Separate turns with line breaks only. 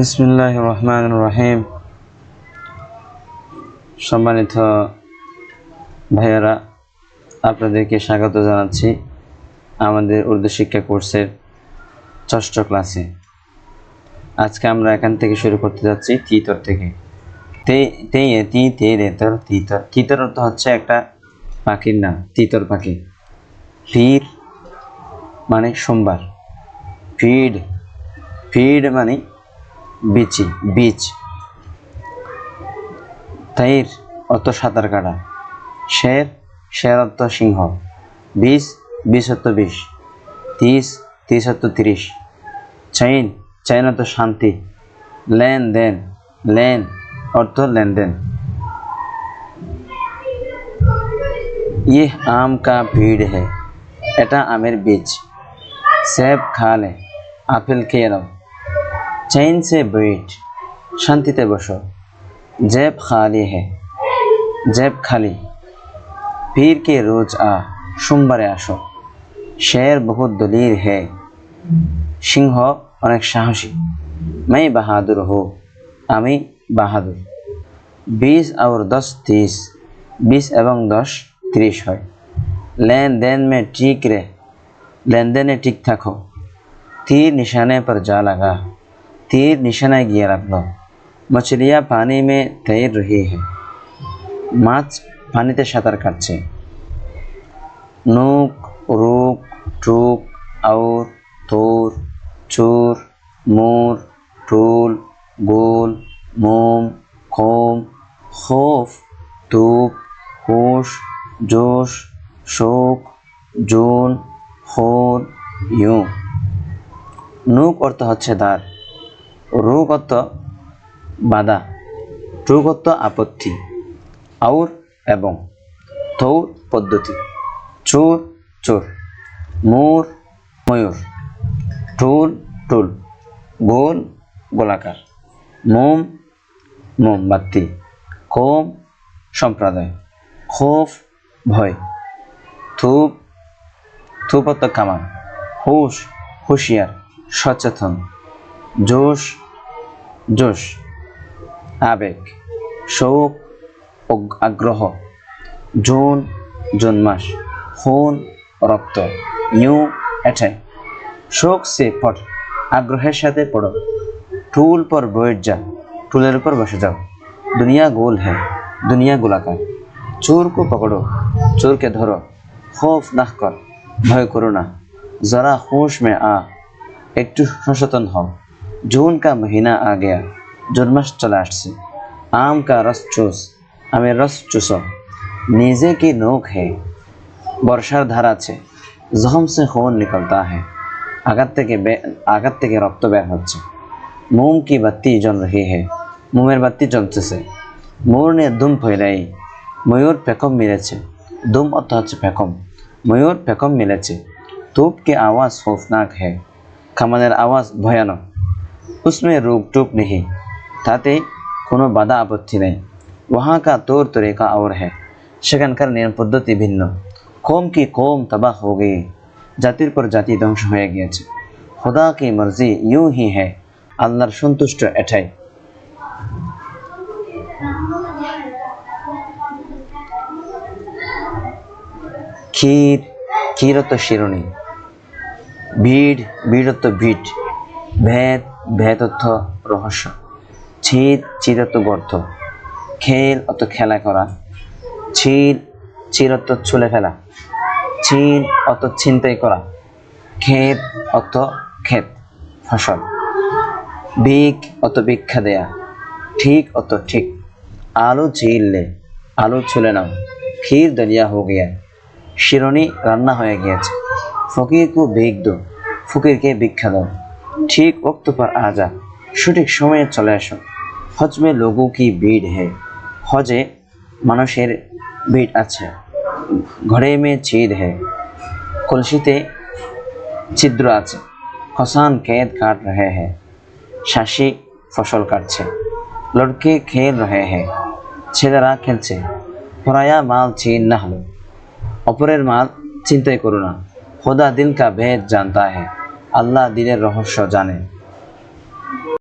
বিসমুল্লাহ রহমান রহিম সম্মানিত ভাইয়ারা, আপনাদেরকে স্বাগত জানাচ্ছি আমাদের উর্দু শিক্ষা কোর্সের ষষ্ঠ ক্লাসে। আজকে আমরা এখান থেকে শুরু করতে যাচ্ছি তিতর থেকে। তে তিতর তিতর অর্থ হচ্ছে একটা পাখির নাম, তিতর পাখি। ফির মানে সোমবার। ফিড ফিড মানে বিচি বীজ তাইর অর্থ সাঁতার কাটা। শের শের অর্থ সিংহ। বিষ বিষ অর্থ বিষ। তিস তিস অর্থ তিরিশ। চাইন চাইন অর্থ শান্তি। লেনদেন লেন অর্থ লেনদেন। ইহ আম কা ভিড় হে এটা আমের বীজ সেব খা লে, আপেল খেয়ে নাও। चैन से बैठ শান্তিতে বসো জেব খালি হে জেব খালি পীর কে রোজ আ সোমবারে আসো শের বহুত দলির হে সিংহ অনেক সাহসী मैं বাহাদুর হো আমি বাহাদুর বিশ আর দশ তিরিশ বিশ এবং দশ তিরিশ হয় লেনদেন মে ঠিক রে লেনদেনে ঠিক থাকো तीर निशाने पर जा लगा तीर निशाना गिया रख लो मछलियाँ पानी में तैर रही है মাছ পানিতে সাঁতার কাটছে নুক রুক টুক আউর তোর চোর মোর টুল গোল মোম খোম খোফ তুপ হুশ জোশ শোক জুন খোর ইউ নুক অর্থ হচ্ছে দ্বার অর্থ বাধা টুক আপত্তি, আউর এবং থৌর পদ্ধতি, চোর চোর, মোর ময়ূর টুল টুল গোল গোলাকার, মোম মোমবাতি কোম সম্প্রদায়, খোফ ভয় থুপ থুপত্ত কামান, হুশ, হুঁশিয়ার, সচেতন, জোশ জোশ, আবেগ, শোক আগ্রহ, জুন জুন মাস খুন, রক্ত, ইউ এঠাই শোক সে পড় আগ্রহের সাথে পড়ো। টুল পর বইট যা, টুলের উপর বসে যাও। দুনিয়া গোল হ্যাঁ দুনিয়া গোলাকার। চোর কো পকড়ো, চোরকে ধরো। খৌফ নাহ কর, ভয় করো না। যারা হোশ মে আ, একটু সচেতন হও। জুন কা মহিনা গয়া জুন মাস চলে আসছে। আম কা রস চুস আমের রস চুসো। নিজে কি নোক হে, বর্ষার ধার আছে, জহম সে খুন নিকলতা হে, আঘাত থেকে আঘাত থেকে রক্ত বের হচ্ছে। মোম কি বাত্তি জ্বল রহি হে, মোমের বাত্তি জ্বলতেছে। মোর নে দুম ফৈরাই ময়ূর পেখম মিলেছে, দুম অর্থ হচ্ছে পেখম ময়ূর পেখম মিলেছে। তুপ কি আওয়াজ খৌফনাক হে কামানের আওয়াজ ভয়ানক। উসমে রূপ টুপ নেই তাতে কোনো বাধা আপত্তি নেই ওহা কা তোর তরিকা और है সেখানকার নিয়ম পদ্ধতি ভিন্ন কম কি কম তবাহ হো গই জাতির পর জাতি ধ্বংস হয়ে গিয়েছে খোদা কি মর্জি ইউ হি হে আল্লাহর সন্তুষ্ট এটাই ক্ষীর ক্ষীরত শিরোনি ভিড় ভিড়ত্ব ভিট ভেদ ভেদত্ব রহস্য। ছিদ চিরত্ব গর্ত। খেল অত খেলা করা। ছিল চিরত্ব ছুলে ফেলা। ছিন অত ছিনতাই করা। ক্ষেত অত ক্ষেত ফসল। ভিক অত ভিক্ষা দেয়া। ঠিক অত ঠিক। আলু ঝিললে আলু ছুলে নাও। ক্ষীর দলিয়া হো গিয়া। শিরনি রান্না হয়ে গিয়েছে। ফকির কো ভিক দো ফকিরকে ভিক্ষা দাও। ঠিক वक्त पर आ जा সঠিক সময়ে চলে আসো হজ মে লোগো কি ভিড় হে হজে মানুষের ভিড় আছে ঘরে মে ছিদ হে কলসিতে ছিদ্র আছে খসান কেদ কাট রহে হে শাসি ফসল কাটছে লড়কে খেল রহে হে ছেলেরা খেলছে পরায়া মাল ছিন না হলো অপরের মাল চিন্তাই করো না খোদা দিল কা ভেদ জানতা হে আল্লাহ দিনের রহস্য জানে।